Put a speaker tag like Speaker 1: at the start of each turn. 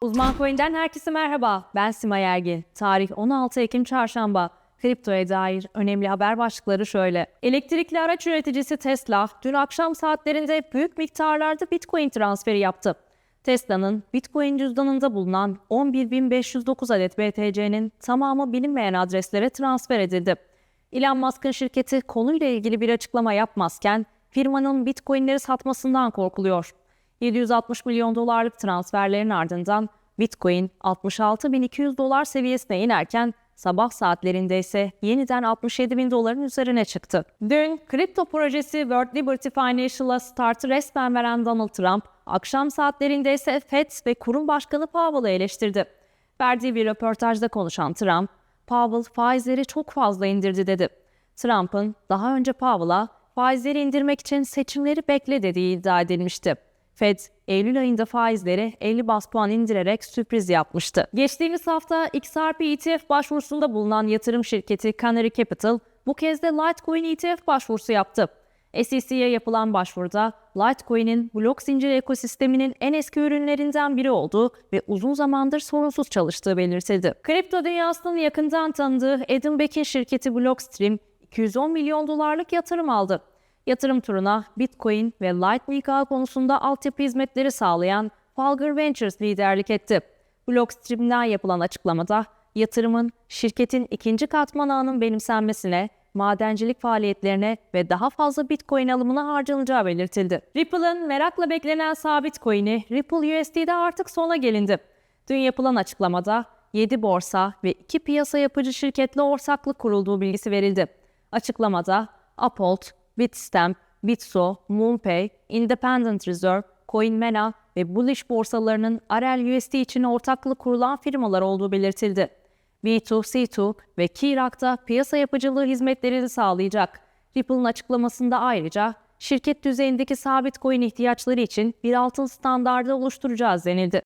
Speaker 1: Uzman Coin'den herkese merhaba. Ben Simay Ergin. Tarih 16 Ekim Çarşamba. Kriptoya dair önemli haber başlıkları şöyle. Elektrikli araç üreticisi Tesla dün akşam saatlerinde büyük miktarlarda Bitcoin transferi yaptı. Tesla'nın Bitcoin cüzdanında bulunan 11.509 adet BTC'nin tamamı bilinmeyen adreslere transfer edildi. Elon Musk'ın şirketi konuyla ilgili bir açıklama yapmazken firmanın Bitcoin'leri satmasından korkuluyor. 760 milyon dolarlık transferlerin ardından Bitcoin 66.200 dolar seviyesine inerken sabah saatlerinde ise yeniden 67 bin doların üzerine çıktı. Dün kripto projesi World Liberty Financial'a startı resmen veren Donald Trump, akşam saatlerinde ise FED ve kurum başkanı Powell'ı eleştirdi. Verdiği bir röportajda konuşan Trump, Powell faizleri çok fazla indirdi dedi. Trump'ın daha önce Powell'a faizleri indirmek için seçimleri bekle dediği iddia edilmişti. Fed, Eylül ayında faizleri 50 bas puan indirerek sürpriz yapmıştı. Geçtiğimiz hafta XRP ETF başvurusunda bulunan yatırım şirketi Canary Capital bu kez de Litecoin ETF başvurusu yaptı. SEC'ye yapılan başvuruda Litecoin'in blok zinciri ekosisteminin en eski ürünlerinden biri olduğu ve uzun zamandır sorunsuz çalıştığı belirtildi. Kripto dünyasının yakından tanıdığı Adam Beck'in şirketi Blockstream 210 milyon dolarlık yatırım aldı. Yatırım turuna Bitcoin ve Lightning ağ konusunda altyapı hizmetleri sağlayan Falger Ventures liderlik etti. Blockstream'den yapılan açıklamada yatırımın şirketin ikinci katman ağının benimsenmesine, madencilik faaliyetlerine ve daha fazla Bitcoin alımına harcanacağı belirtildi. Ripple'ın merakla beklenen sabit coin'i Ripple USD'de artık sona gelindi. Dün yapılan açıklamada 7 borsa ve 2 piyasa yapıcı şirketle ortaklık kurulduğu bilgisi verildi. Açıklamada Uphold, Bitstamp, Bitso, MoonPay, Independent Reserve, CoinMena ve Bullish borsalarının RL USD için ortaklık kurulan firmalar olduğu belirtildi. B2C2 ve Kirak da piyasa yapıcılığı hizmetlerini sağlayacak. Ripple'ın açıklamasında ayrıca şirket düzeyindeki sabit coin ihtiyaçları için bir altın standardı oluşturacağız denildi.